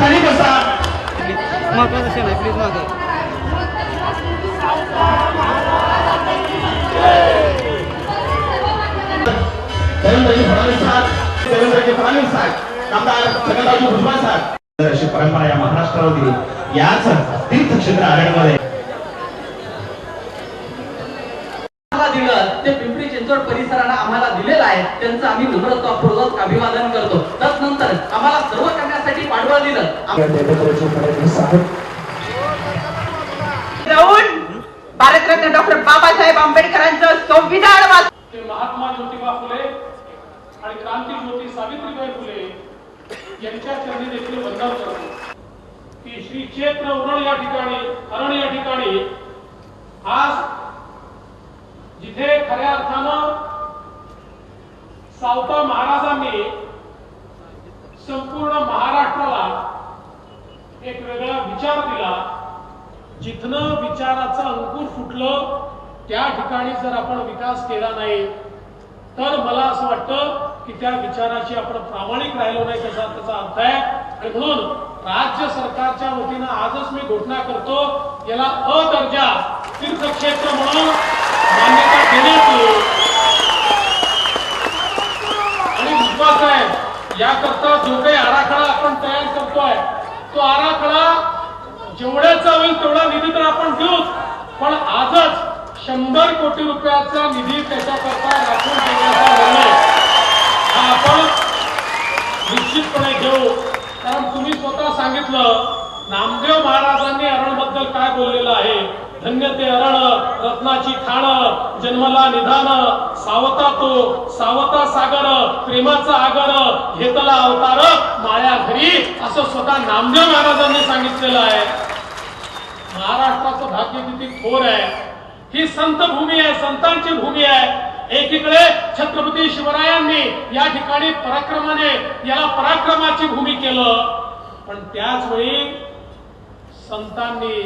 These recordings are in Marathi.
खाली बसा. महत्वाचं क्षण आहे प्लीज मागे अशी परंपरा या महाराष्ट्रावर दिली याच तीर्थक्षेत्र आरणमध्ये ते पिंपरी चिंचवड परिसराला आम्हाला दिलेला आहे. त्यांचं आम्ही नम्रतापूर्वक अभिवादन करतो. तत्नंतर आम्हाला सर्व करण्यासाठी पाठबळ दिलं आम- या देवेंद्रजी फडणवीस आहेत राहून भारतरत्न डॉक्टर बाबासाहेब आंबेडकरांचं संविधान वाच ते महात्मा ज्योतिबा फुले आणि क्रांती ज्योती सावित्रीबाई फुले यांच्या चरणी देखील वंदन करतो. की श्री क्षेत्र उरण या ठिकाणी हरण या ठिकाणी आज जिथे खऱ्या अर्थानं सावता महाराजांनी संपूर्ण महाराष्ट्राला एक वेगळा विचार दिला जिथनं विचाराचं अंकुर फुटलं त्या ठिकाणी जर आपण विकास केला नाही तर मला असं वाटतं की त्या विचाराची आपण प्रामाणिक राहिलो नाही त्याचा त्याचा अर्थ आहे. आणि म्हणून राज्य सरकारच्या वतीनं आजच मी घोषणा करतो याला अ दर्जा तीर्थक्षेत्र म्हणून मान्यता देण्यात येईल. आणि विश्वास आहे याकरता जो काही आराखडा आपण तयार करतोय तो आराखडा जेवढ्याचा होईल तेवढा निधी तर आपण देऊच पण आजच शंभर कोटी रुपयाचा निधी त्याच्याकरता राखून ठेवण्याचा निर्णय. हा आपण निश्चितपणे घेऊ. कारण तुम्ही स्वतः सांगितलं नामदेव महाराजांनी अरणबद्दल काय बोललेलं आहे? धन्य ते अरण रत्नाची खाण जन्मला निधान सावता तो सावता सागर प्रेमाचा आगर घेतला अवतार माया असं स्वतः नामदेव महाराजांनी सांगितलेलं आहे. महाराष्ट्राचं भाग्य किती थोर आहे. ही संत भूमी आहे संतांची भूमी आहे. एकीकडे छत्रपती शिवरायांनी या ठिकाणी पराक्रमाने याला पराक्रमाची भूमी केलं. पण त्याच वेळी संतांनी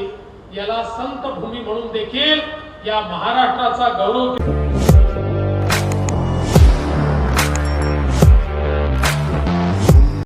याला संत भूमी म्हणून देखील या महाराष्ट्राचा गौरव केला.